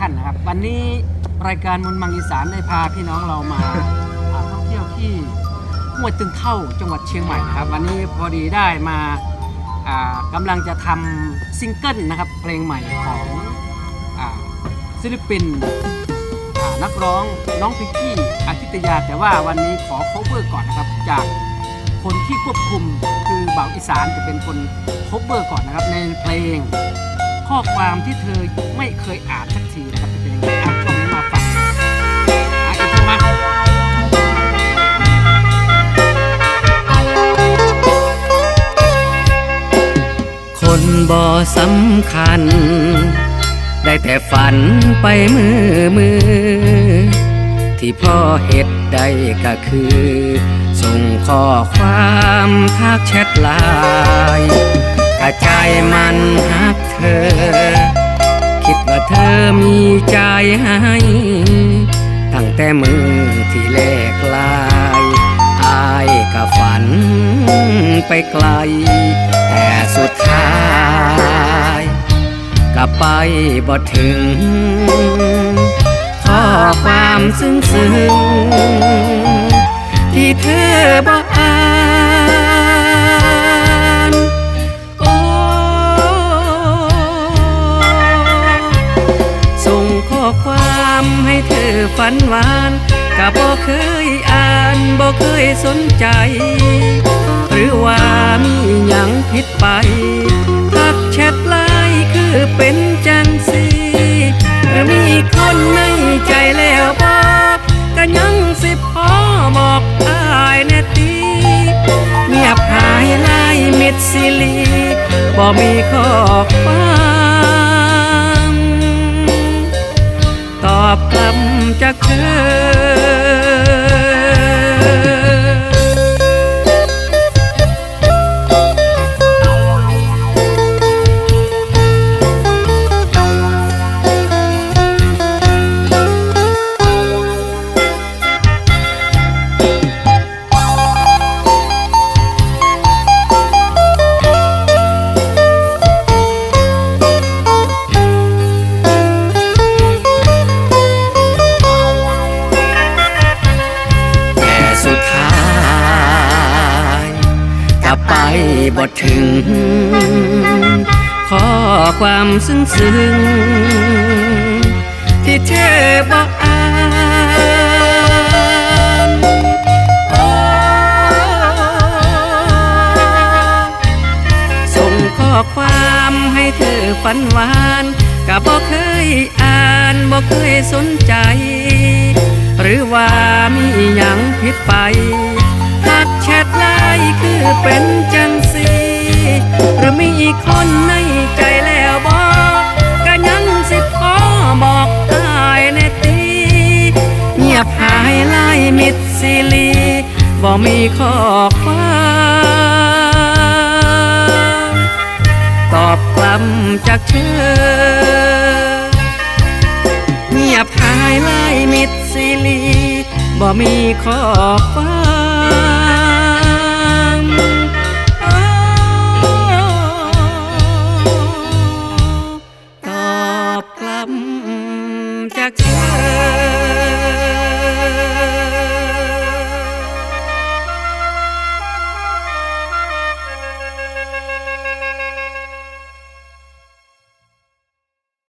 ท่านนะครับ วันนี้รายการมนต์มังอีสานได้พาพี่น้องเรามาอ่าท่องเที่ยวที่ห้วยตึงเท่าจังหวัดเชียงใหม่นะครับ วันนี้พอดีได้มาอ่ากำลังจะทำซิงเกิลนะครับ เพลงใหม่ของอาศิลปินอ่านักร้องน้องพิกกี้อาทิตยา แต่ว่าวันนี้ขอ cover ก่อนนะครับจาก คนที่ควบคุมคือบ่าวอีสานจะเป็นคน cover ก่อนนะครับในเพลง ข้อความที่เธอไม่เคยอ่านสักทีนะครับจะเป็นยังไงช่วงนี้มาฟังอะอีกทีมาคนบ่สำคัญ ได้แต่ฝันไปมือมือ ที่พ่อเฮ็ดได้ก็คือ ส่งข้อความทักแชทไลน์ กระจมันฮักเธอ คิดว่าเธอมีใจให้ ตั้งแต่มือที่แลกลายอายก็ฝันไปไกล แต่สุดท้ายก็ไปบ่ถึง ข้อความซึ้งซึ้งๆที่เธอบ่อ่าน อฝันหวานก็บ่เคยอ่านบ่เคยสนใจ หรือว่ามีหยังผิดไปทักแชทไลน์คือเป็นจังสีหรือมีคนในใจแล้วบอกก็ยังสิพอบอกอายแน่ตีเงียบหายไล่มิดซิลีบ่มีข้อความ จากเธอ ก็ไปบ่ถึงข้อความซึ้งซึ้งที่เธอบอกอ่านส่งข้อความให้เธอฝันหวานก็บ่เคยอ่านบ่เคยสนใจ หรือว่ามีหยังผิดไป เป็นจังสีหรือมีอีกคนในใจแล้วบอกก็ยังสิขอบอกอายแน่ตีเงียบหายไล่มิดซิลีบ่มีข้อความตอบกลับจากเธอเงียบหายไล่มิดซิลีบ่มีข้อความาว